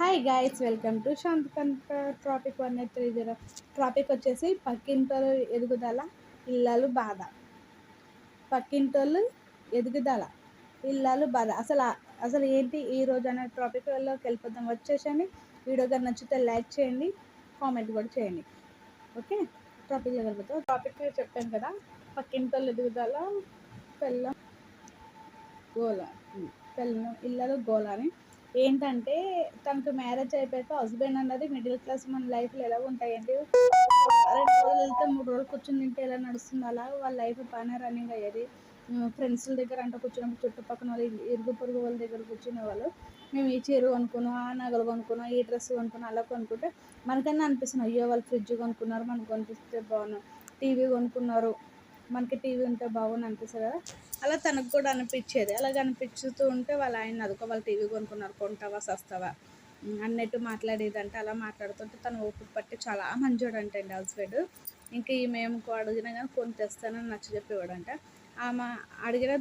Hi guys welcome to శాంతికంత topic one eight three zero topic వచ్చేసి పక్కింటోళ్ళు ఎదుగుదల ఇళ్ళలు బాధ. పక్కింటోళ్ళు ఎదుగుదల ఇళ్ళలు బాధ. అసలు అసలు ఏంటి ఈ రోజు అనే ట్రాపిక్లోకి వెళ్ళిపోతాం వచ్చేసండి వీడియో కానీ నచ్చితే లైక్ చేయండి కామెంట్ కూడా చేయండి. ఓకే టాపిక్లో వెళ్ళిపోతాం టాపిక్ చెప్పాను కదా పక్కింటోళ్ళు ఎదుగుదల పెళ్ళం గోల. పెళ్ళం ఇళ్ళలు గోల అని. ఏంటంటే తనకు మ్యారేజ్ అయిపోయాక హస్బెండ్ అన్నది మిడిల్ క్లాస్ మన లైఫ్లో ఎలా ఉంటాయండి? రెండు రోజులు వెళ్తే మూడు రోజులు కూర్చుని తింటే ఎలా నడుస్తుంది? అలా వాళ్ళ లైఫ్ బాగానే రన్నింగ్ అయ్యేది. ఫ్రెండ్స్ దగ్గర అంటే కూర్చున్నప్పుడు చుట్టుపక్కల వాళ్ళు ఇరుగు పొరుగు వాళ్ళ దగ్గర కూర్చునే వాళ్ళు. మేము ఈ చీర కొనుక్కున్నాం ఆ నగలు కొనుక్కున్నాం ఈ డ్రెస్ కొనుక్కున్నాం అలా కొనుక్కుంటే మనకన్నా అనిపిస్తుంది అయ్యో వాళ్ళు ఫ్రిడ్జ్ కొనుక్కున్నారు మనకు కొనిపిస్తే బాగున్నాం. టీవీ కొనుక్కున్నారు. మనకి టీవీ ఉంటే బాగుంది అనిపిస్తుంది కదా. అలా తనకు కూడా అనిపించేది. అలాగ అనిపిస్తూ ఉంటే వాళ్ళ ఆయన అదుకో వాళ్ళు టీవీ కొనుక్కున్నారు కొంటావా సస్తావా? అన్నట్టు మాట్లాడేదంటే అలా మాట్లాడుతుంటే తను ఓపిక పట్టి చాలా మంచోడు అంటే అండి హస్బెండ్. ఇంకా ఈమె ఏమో అడిగినా కానీ కొని తెస్తానని నచ్చ చెప్పేవాడంట. ఆమె అడిగిన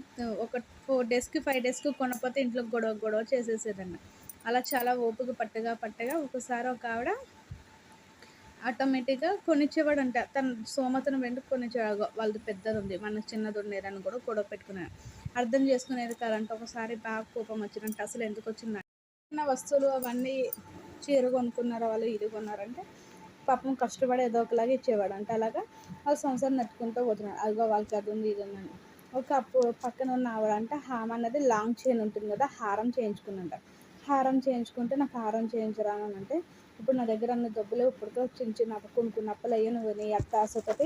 ఒక ఫోర్ డేస్కి ఫైవ్ డేస్కి కొనకపోతే ఇంట్లో గొడవ గొడవ చేసేసేదండి అలా చాలా ఓపిక పట్టగా పట్టగా ఒకసారి ఒక ఆవిడ ఆటోమేటిక్గా కొనిచ్చేవాడంట. తన సోమతను వెంట కొనిచ్చేవాడు. వాళ్ళది పెద్దది ఉంది మన చిన్నది ఉండేదని కూడా గొడవ పెట్టుకున్నాడు అర్థం చేసుకునేది కాదంటే. ఒకసారి బాగా కోపం వచ్చిందంటే. అసలు ఎందుకు వచ్చిందంటే? చిన్న వస్తువులు అవన్నీ చీర కొనుక్కున్నారు? వాళ్ళు ఇది కొన్నారంటే పాపం కష్టపడి ఏదో ఒకలాగా ఇచ్చేవాడు అంటే అలాగా వాళ్ళు సంవత్సరం నెట్టుకుంటూ పోతున్నాడు. అదిగో వాళ్ళకి అది ఉంది ఇది ఉందని ఒక అప్పు పక్కన ఉన్న ఆవిడ అంటే హామ్ అన్నది లాంగ్ చైన్ ఉంటుంది కదా హారం చేయించుకున్నంట హారం చేయించుకుంటే నాకు హారం చేయించరా అని అంటే ఇప్పుడు నా దగ్గర అన్న డబ్బులు ఇప్పటితో చిన్న చిన్న కొన్ని కొన్ని అప్పలు అయ్యాను నువ్వు నీ అత్త ఆశతోటి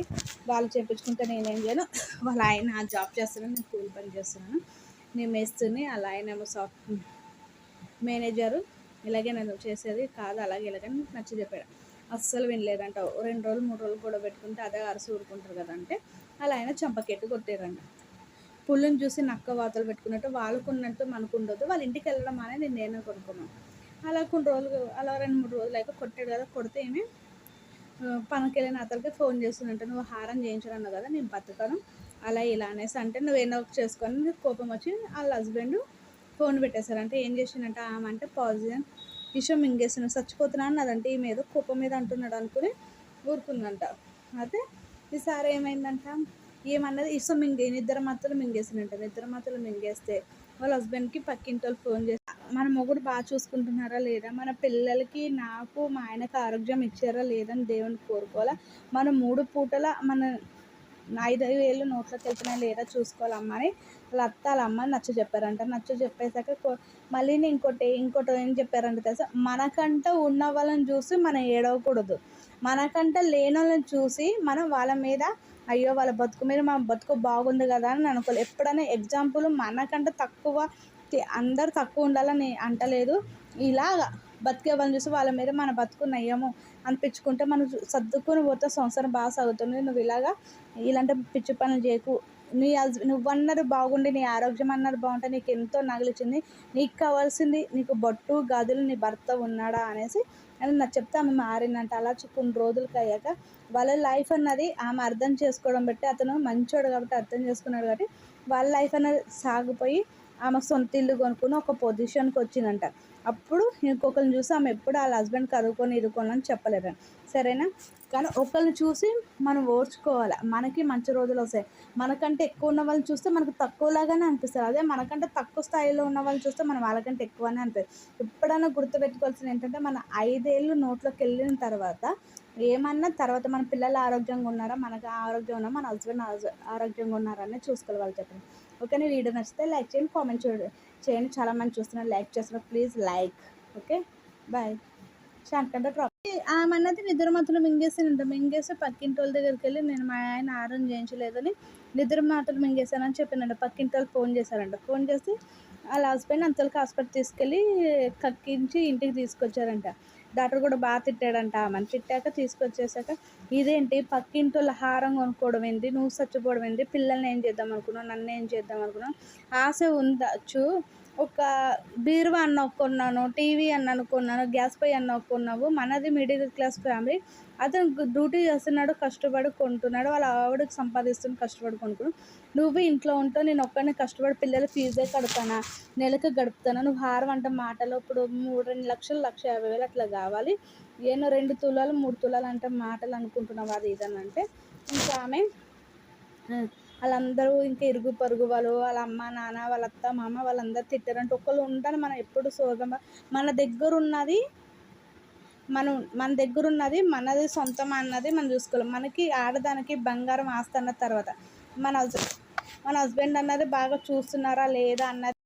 వాళ్ళు చేయించుకుంటే నేనేం చేయను. వాళ్ళ ఆయన జాబ్ చేస్తున్నాను నేను కూలి పని చేస్తున్నాను. నేను మేస్తుని అలా ఆయన ఏమో సాఫ్ట్ మేనేజరు ఇలాగే నేను చేసేది కాదు అలాగే ఇలాగని నచ్చి చెప్పాడు. అస్సలు వినలేదంట. రెండు రోజులు మూడు రోజులు కూడా పెట్టుకుంటే అదే అరసి ఊరుకుంటారు కదా అంటే అలా ఆయన చంపకెట్టు కొట్టారంట. పుల్లుని చూసి నక్క వాతలు పెట్టుకున్నట్టు వాళ్ళకున్నట్టు మనకు ఉండదు. వాళ్ళ ఇంటికి వెళ్ళడం అనేది నేను నేనే కొనుక్కున్నాను. అలా కొన్ని రోజులు అలా రెండు మూడు రోజులు అయితే కొట్టాడు కదా కొడితే ఏమి పనికి వెళ్ళిన అతనికి ఫోన్ చేస్తుందంట నువ్వు హారం చేయించడన్నావు కదా నేను బతకను అలా ఇలా అనేసి. అంటే నువ్వు ఏదో ఒకటి చేసుకొని నీకు కోపం వచ్చి వాళ్ళ హస్బెండ్ ఫోన్ పెట్టేశారంటే ఏం చేసిందంట ఆమె అంటే పాజిటివ్ విషయం మింగేస్తున్నాడు చచ్చిపోతున్నాను అదంటే ఈమె ఏదో కోపం మీద అంటున్నాడు అనుకుని ఊరుకుందంట. అయితే ఈసారి ఏమైందంట ఏమన్నది ఇష్టం మింగే నిద్ర మాత్రం మింగేసినంట నిద్ర మాత్రం మింగేస్తే వాళ్ళ హస్బెండ్కి పక్కింటి వాళ్ళు ఫోన్ చేసి మన మొగుడు బాగా చూసుకుంటున్నారా లేదా? మన పిల్లలకి నాకు మా ఆయనకు ఆరోగ్యం ఇచ్చారా లేదని దేవుని కోరుకోవాలా? మన మూడు పూటల మన ఐదు వేలు నోట్లోకి వెళ్తున్నాయి లేదా చూసుకోవాలమ్మా అని వాళ్ళ అత్త వాళ్ళ అమ్మ నచ్చ చెప్పారంట. నచ్చ చెప్పేశాక మళ్ళీ ఇంకోటి ఇంకోటి ఏం చెప్పారంట తెలుసా? మనకంటే ఉన్న వాళ్ళని చూసి మనం ఏడవకూడదు. మనకంట లేని వాళ్ళని చూసి మనం వాళ్ళ మీద అయ్యో వాళ్ళ బతుకు మీద మా బతుకు బాగుంది కదా అని అనుకోలేదు ఎప్పుడైనా ఎగ్జాంపుల్ మనకంటే తక్కువ అందరు తక్కువ ఉండాలని అంటలేదు. ఇలాగా బతికే వాళ్ళని చూసి వాళ్ళ మీద మన బతుకు నయ్యము అనిపించుకుంటే మనం సర్దుకుని సర్దుకొని పోతే సంవత్సరం బాగా సాగుతుంది. నువ్వు ఇలాగా ఇలాంటి పిచ్చి పనులు చేయకు. నీ హస్- నువ్వన్నది బాగుండి నీ ఆరోగ్యం అన్నది బాగుంటే నీకు ఎంతో నగిలిచింది నీకు కావాల్సింది నీకు బొట్టు గదులు నీ భర్త ఉన్నాడా అనేసి అని నాకు చెప్తే ఆమె మారిందంట అలా కొన్ని రోజులకి అయ్యాక వాళ్ళ లైఫ్ అన్నది ఆమె అర్థం చేసుకోవడం బట్టి అతను మంచోడు కాబట్టి అర్థం చేసుకున్నాడు కాబట్టి వాళ్ళ లైఫ్ అన్నది సాగిపోయి ఆమె సొంత ఇల్లు కొనుక్కుని ఒక పొజిషన్కి వచ్చిందంట. అప్పుడు ఇంకొకరిని చూసి ఆమె ఎప్పుడు వాళ్ళ హస్బెండ్ కదుకొని అని చెప్పలేరు సరేనా? కానీ ఒకరిని చూసి మనం ఓర్చుకోవాలి. మనకి మంచి రోజులు వస్తాయి. మనకంటే ఎక్కువ ఉన్న వాళ్ళని చూస్తే మనకు తక్కువలాగానే అనిపిస్తుంది. అదే మనకంటే తక్కువ స్థాయిలో ఉన్న వాళ్ళని చూస్తే మనం వాళ్ళకంటే ఎక్కువనే అనిపిస్తుంది. ఎప్పుడైనా గుర్తుపెట్టుకోవాల్సింది ఏంటంటే మన ఐదేళ్ళు నోట్లోకి వెళ్ళిన తర్వాత ఏమన్నా తర్వాత మన పిల్లలు ఆరోగ్యంగా ఉన్నారా? మనకు ఆరోగ్యం ఉన్నా మన హస్బెండ్ ఆరోగ్యంగా ఉన్నారా అనే చూసుకోవాలి వాళ్ళు చెప్పండి. ఓకేనా వీడియో నచ్చితే లైక్ చేయండి కామెంట్ చూడండి చేయండి. చాలా మంది చూస్తున్నారు లైక్ చేస్తున్నారు. Please like okay? బాయ్. శాంతంగా ప్రాబ్లం ఆమె అన్నది నిద్ర మాటలు మింగేసానంట మింగేసి పక్కింటి వాళ్ళ దగ్గరికి వెళ్ళి నేను మా ఆయన ఆరం చేయించలేదని నిద్ర మాటలు మింగేశానని చెప్పినంట. పక్కింటి వాళ్ళు ఫోన్ చేశారంట. ఫోన్ చేసి వాళ్ళ హస్బెండ్ అంతలకు హాస్పిటల్ తీసుకెళ్ళి కక్కించి ఇంటికి తీసుకొచ్చారంట. డాక్టర్ కూడా బాగా తిట్టాడంట. ఆమెను తిట్టాక తీసుకొచ్చేసాక ఇదేంటి? పక్కింటోళ్ళ వాళ్ళ హారం కొనుక్కోవడం ఏంటి నువ్వు చచ్చిపోవడం ఏంటి పిల్లల్ని ఏం చేద్దాం అనుకున్నావు? నన్ను ఏం చేద్దాం అనుకున్నావు? ఆశ ఉండొచ్చు ఒక బీరువా అన్న కొన్నాను టీవీ అన్న అనుకున్నాను గ్యాస్ పొయ్యి అన్న కొన్నావు మనది మిడిల్ క్లాస్ ఫ్యామిలీ. అతను డ్యూటీ చేస్తున్నాడు కష్టపడి కొంటున్నాడు వాళ్ళ ఆవిడకి సంపాదిస్తుంది కష్టపడి కొనుక్కున్నాడు. నువ్వు ఇంట్లో ఉంటావు నేను ఒక్కడిని కష్టపడి పిల్లల ఫీజే కడతానా? నెలకు గడుపుతానా? నువ్వు హారం అంటే మాటలు ఇప్పుడు మూడు రెండు లక్షలు లక్ష యాభై వేలు అట్లా కావాలి. ఏమో రెండు తులాలు మూడు తులాలు అంటే మాటలు అనుకుంటున్నావు అది ఇదని అంటే. ఇంకా ఆమె వాళ్ళందరూ ఇంకా ఇరుగు పొరుగు వాళ్ళు వాళ్ళ అమ్మ నాన్న వాళ్ళ అత్త మామ వాళ్ళందరూ తిట్టారంటే ఒకళ్ళు ఉంటారు. మనం ఎప్పుడు సోదమ మన దగ్గర ఉన్నది మనం మన దగ్గర ఉన్నది మనది సొంతం అన్నది మనం చూసుకోవాలి మనకి ఆడదానికి బంగారం ఆస్తి అన్న తర్వాత మన మన హస్బెండ్ అన్నది బాగా చూస్తున్నారా లేదా అన్నది